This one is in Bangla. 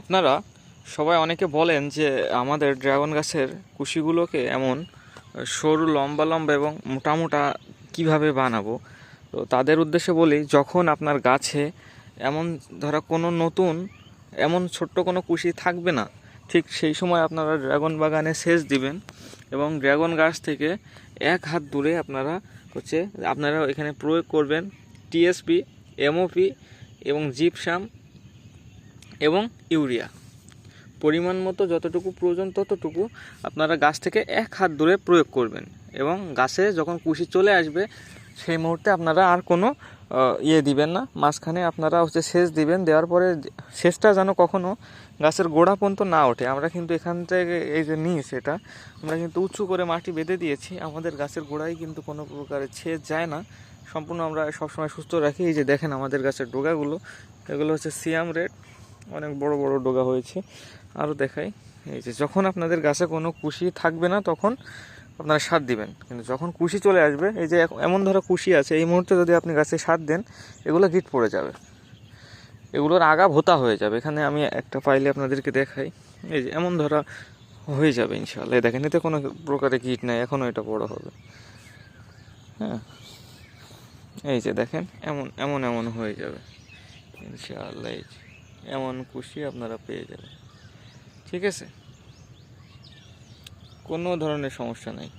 আপনারা সবাই অনেকে বলেন যে আমাদের ড্রাগন গাছের কুশিগুলোকে এমন সরু, লম্বা লম্বা এবং মোটা মোটা কীভাবে বানাবো? তো তাদের উদ্দেশ্যে বলি, যখন আপনার গাছে এমন ধরা কোনো নতুন, এমন ছোট্ট কোনো কুশি থাকবে না, ঠিক সেই সময় আপনারা ড্রাগন বাগানে সেচ দিবেন এবং ড্রাগন গাছ থেকে এক হাত দূরে আপনারা হচ্ছে, আপনারা এখানে প্রয়োগ করবেন টিএসপি, এমওপি এবং জিপসাম এবং ইউরিয়া। পরিমাণ মতো যতটুকু প্রয়োজন ততটুকু আপনারা গাছ থেকে এক হাত দূরে প্রয়োগ করবেন এবং গাছে যখন কুশি চলে আসবে, সেই মুহূর্তে আপনারা আর কোনো ইয়ে দিবেন না। মাঝখানে আপনারা হচ্ছে সেচ দিবেন, দেওয়ার পরে সেচটা যেন কখনো গাছের গোড়া পর্যন্ত না ওঠে। আমরা কিন্তু এখান থেকে এই যে নিই সেটা, আমরা কিন্তু উঁচু করে মাটি বেঁধে দিয়েছি। আমাদের গাছের গোড়ায় কিন্তু কোনো প্রকারের সেচ যায় না। সম্পূর্ণ আমরা সবসময় সুস্থ রাখি। এই যে দেখেন আমাদের গাছের ডোগাগুলো, এগুলো হচ্ছে সিয়াম রেড অনেক বড় বড় ডোগা হয়েছে। আরও দেখাই। এই যে যখন আপনাদের গাছে কোনো কুশি থাকবে না, তখন আপনারা সার দিবেন। কিন্তু যখন কুশি চলে আসবে, এই যে এমন ধরো কুশি আছে, এই মুহূর্তে যদি আপনি গাছে সার দেন, এগুলো গিট পড়ে যাবে। এগুলোর আগা ভোতা হয়ে যাবে। এখানে আমি একটা পাইলে আপনাদেরকে দেখাই। এই যে এমন ধরা হয়ে যাবে ইনশাল্লাহ দেখেন, এতে কোনো প্রকারে গিট নাই, এখনও এটা বড় হবে। হ্যাঁ। এই যে দেখেন, এমন এমন এমন হয়ে যাবে। ইনশাআল্লাহ, এই যে। এমন খুশি আপনারা পেয়ে যাবেন। ঠিক আছে? কোনো ধরনের সমস্যা নেই।